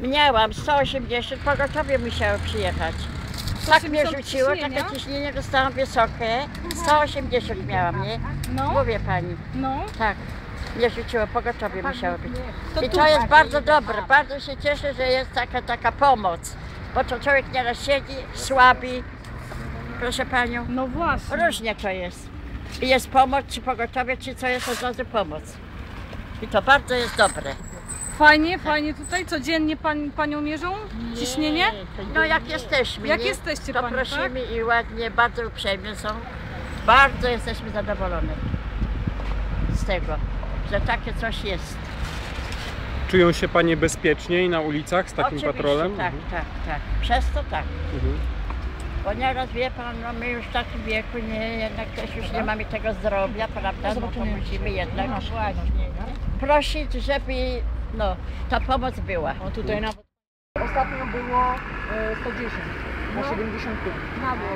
Miałam 180, pogotowie musiało przyjechać. Tak mnie 180 rzuciło, takie ciśnienie dostałam wysokie. 180 miałam, nie? No, Mówię pani, no. tak. Mnie rzuciło, pogotowie musiało być. I to jest bardzo dobre, bardzo się cieszę, że jest taka, taka pomoc. Bo to człowiek nieraz siedzi, słabi. Proszę panią, No właśnie. różnie to jest. I jest pomoc, czy pogotowie, czy co jest od razu pomoc. I to bardzo jest dobre. Fajnie, fajnie tutaj. Codziennie pań, panią mierzą? Ciśnienie? No jak jesteśmy, Jak nie? jesteście, to pani, prosimy i ładnie, bardzo uprzejmie są. Bardzo jesteśmy zadowolone z tego, że takie coś jest. Czują się Panie bezpieczniej na ulicach z takim Oczywiście, patrolem? Tak, Mhm. tak, tak. Przez to tak. Mhm. Bo nieraz wie pan, no my już w takim wieku nie, jednak też już nie mamy tego zdrowia, prawda? No to musimy jednak prosić, żeby no, ta pomoc była. O tutaj nawet ostatnio było e, 110 na 75. Na było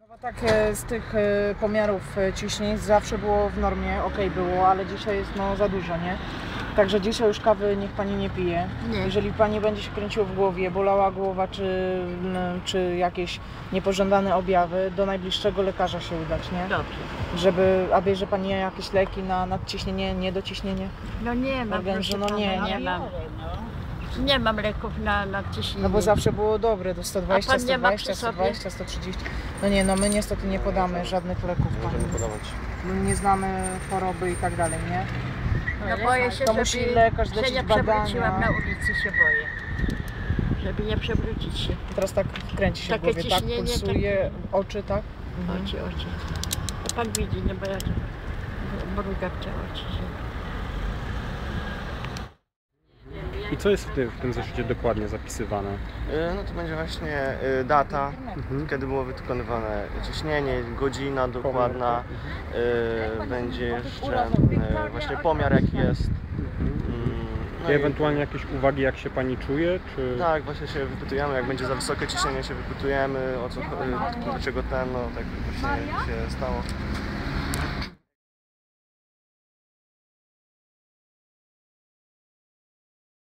No bo tak e, z tych e, pomiarów e, ciśnień zawsze było w normie, ok było, ale dzisiaj jest no za dużo, nie? Także dzisiaj już kawy niech pani nie pije. Nie. Jeżeli pani będzie się kręciło w głowie, bolała głowa, czy, czy jakieś niepożądane objawy, do najbliższego lekarza się udać, nie? Dobrze. Żeby, a bierze pani jakieś leki na nadciśnienie, niedociśnienie? No nie mam, Organizmu, proszę no nie, nie. mam. Nie mam leków na, na ciśnienie. No bo zawsze było dobre, do 120, A pan nie ma 120, przy sobie? 120, 130. No nie, no my niestety nie podamy żadnych leków pani. podawać. My nie znamy choroby i tak dalej, nie? No boję się, To żeby, musi lekarz że nie przewróciłam na ulicy, się boję. Żeby nie przewrócić się. Teraz tak kręci się w Takie głowie, tak ciśnienie, pulsuje, oczy, tak? Oczy, oczy. To pan widzi, no bo ja to mrugam te oczy. Się. I co jest w tym, w tym zeszycie dokładnie zapisywane? Y, No to będzie właśnie y, data, Mhm. kiedy było wykonywane ciśnienie, godzina dokładna, y, będzie jeszcze właśnie pomiar jaki jest. Mm, No I ewentualnie jakieś uwagi, jak się Pani czuje? Czy... tak, właśnie się wypytujemy, jak będzie za wysokie ciśnienie się wypytujemy, o co, dlaczego ten, no tak właśnie się stało.